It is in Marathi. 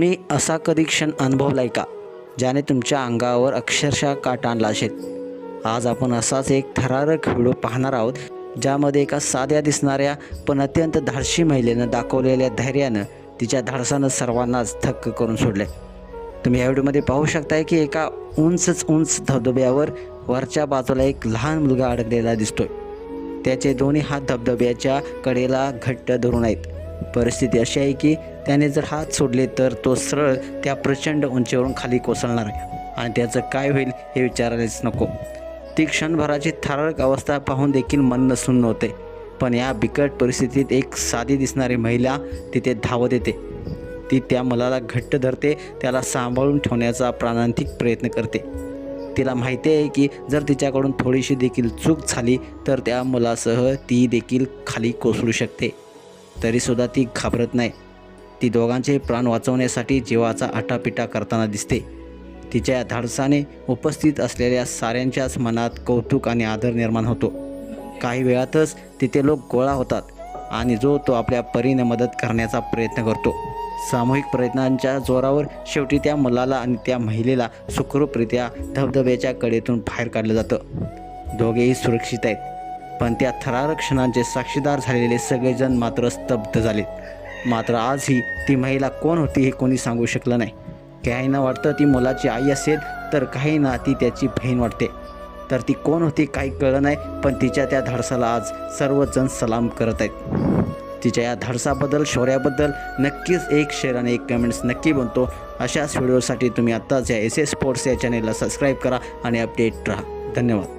तुम्ही असा कधी क्षण अनुभवला आहे का ज्याने तुमच्या अंगावर अक्षरशः काट आणला असेल? आज आपण असाच एक थरारक व्हिडिओ पाहणार आहोत ज्यामध्ये एका साध्या दिसणाऱ्या पण अत्यंत धाडशी महिलेनं दाखवलेल्या धैर्यानं तिच्या धाडसानं सर्वांनाच थक्क करून सोडले तुम्ही या व्हिडिओमध्ये पाहू शकताय की एका उंचच उंच धबधब्यावर वरच्या बाजूला एक लहान मुलगा अडकलेला दिसतोय. त्याचे दोन्ही हात धबधब्याच्या कडेला घट्ट धरून आहेत. परिस्थिती अशी आहे की त्याने जर हात सोडले तर तो सरळ त्या प्रचंड उंचीवरून खाली कोसळणार आहे. आणि त्याचं काय होईल हे विचारायलाच नको. ती क्षणभराची थरारक अवस्था पाहून देखील मन नसून नव्हते. पण या बिकट परिस्थितीत एक साधी दिसणारी महिला तिथे धावत येते. ती त्या मुलाला घट्ट धरते त्याला सांभाळून ठेवण्याचा प्राणांतिक प्रयत्न करते. तिला माहिती आहे की जर तिच्याकडून थोडीशी देखील चूक झाली तर त्या मुलासह ती देखील खाली कोसळू शकते. तरीसुद्धा ती घाबरत नाही. ती दोघांचे प्राण वाचवण्यासाठी जीवाचा आटापिटा करताना दिसते. तिच्या या धाडसाने उपस्थित असलेल्या साऱ्यांच्याच मनात कौतुक आणि आदर निर्माण होतो. काही वेळातच तिथे लोक गोळा होतात आणि जो तो आपल्या परीने मदत करण्याचा प्रयत्न करतो. सामूहिक प्रयत्नांच्या जोरावर शेवटी त्या मुलाला आणि त्या महिलेला सुखरूपरित्या धबधब्याच्या कडेतून बाहेर काढलं जातं. दोघेही सुरक्षित आहेत. पण त्या थरारक्षणांचे साक्षीदार झालेले सगळेजण मात्र स्तब्ध झाले. मात्र आजही ती महिला कोण होती हे कोणी सांगू शकलं नाही. काहींना वाटतं ती मुलाची आई असेल तर काहींना ती त्याची बहीण वाटते. तर ती कोण होती काही कळलं नाही पण तिच्या त्या धाडसाला आज सर्वजण सलाम करत आहेत. तिच्या या धाडसाबद्दल शौर्याबद्दल नक्कीच एक शेअर आणि एक कमेंट्स नक्की बनतो. अशाच व्हिडिओसाठी तुम्ही आत्ताच या एस एस स्पोर्ट्स या चॅनेलला सबस्क्राईब करा आणि अपडेट राहा. धन्यवाद.